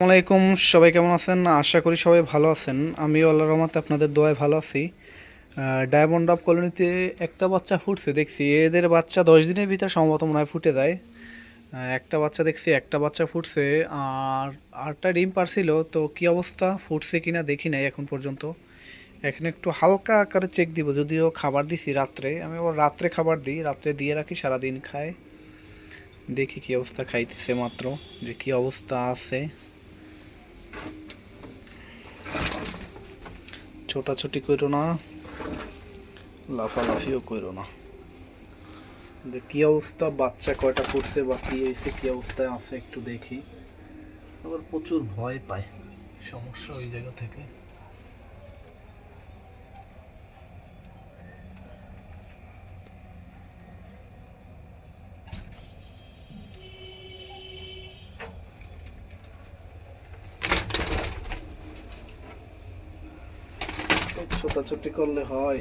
আসসালামাইকুম সবাই কেমন আছেন? আশা করি সবাই ভালো আছেন। আমিও আল্লাহ রহমতে আপনাদের দোয়ায় ভালো আছি। ডায়মন্ড অফ কলোনিতে একটা বাচ্চা ফুটছে, দেখছি। এদের বাচ্চা দশ দিনের ভিতরে সম্ভবত মনে হয় ফুটে যায়। একটা বাচ্চা দেখছি, একটা বাচ্চা ফুটছে। আর আটটা ডিম পারছিল, তো কি অবস্থা? ফুটছে কি না দেখি নাই এখন পর্যন্ত। এখানে একটু হালকা আকারে চেক দিব, যদিও খাবার দিছি রাত্রে। আমি আবার রাত্রে খাবার দিই, রাত্রে দিয়ে রাখি, সারাদিন খায়। দেখি কি অবস্থা খাইতেছে মাত্র, যে কি অবস্থা আছে। ছোটাছুটি করো না, লাফালাফিও করো না। যে কী অবস্থা, বাচ্চা কয়টা করছে বা কী হয়েছে, কী অবস্থায় আছে একটু দেখি। আবার প্রচুর ভয় পায়, সমস্যা ওই জায়গা থেকে। ছোটাছুটি করলে হয়।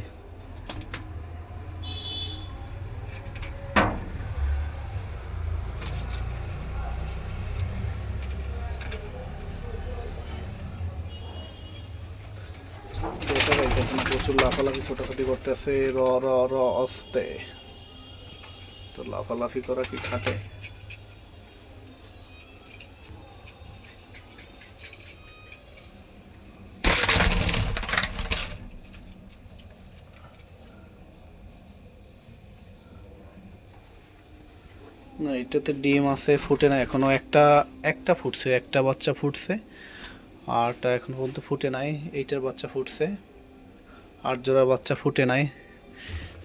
প্রচুর লাফালাফি ছোটাছুটি করতেছে, র র র, অস্তে। তো লাফালাফি করা কি খাটে না, এটাতে ডিম আছে, ফুটে না, এখনও একটা একটা ফুটছে, একটা বাচ্চা ফুটছে, আরটা এখন পর্যন্ত ফুটে নাই, এইটার বাচ্চা ফুটছে আট জোড়ার বাচ্চা ফুটে নাই।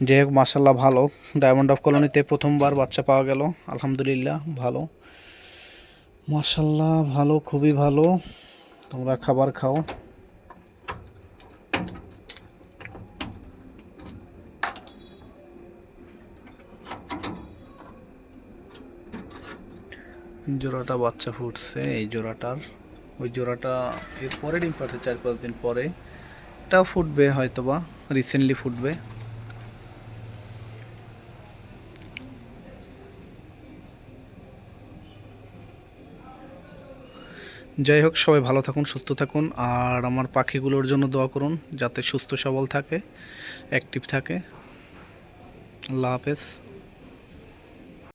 যাই হোক মাসাল্লাহ ভালো। ডায়মন্ড অফ কলোনিতে প্রথমবার বাচ্চা পাওয়া গেল, আলহামদুলিল্লাহ, ভালো। মাসাল্লাহ ভালো, খুবই ভালো। তোমরা খাবার খাও। জোড়াটা বাচ্চা ফুটছে, এই জোড়াটার। ওই জোড়াটা এর পরে ডিম পাঠে চার পাঁচ দিন পরে। এটাও ফুটবে হয়তো বা রিসেন্টলি ফুটবে। যাই হোক, সবাই ভালো থাকুন, সুস্থ থাকুন, আর আমার পাখিগুলোর জন্য দোয়া করুন, যাতে সুস্থ সবল থাকে অ্যাক্টিভ থাকে। আল্লাহ হাফেজ।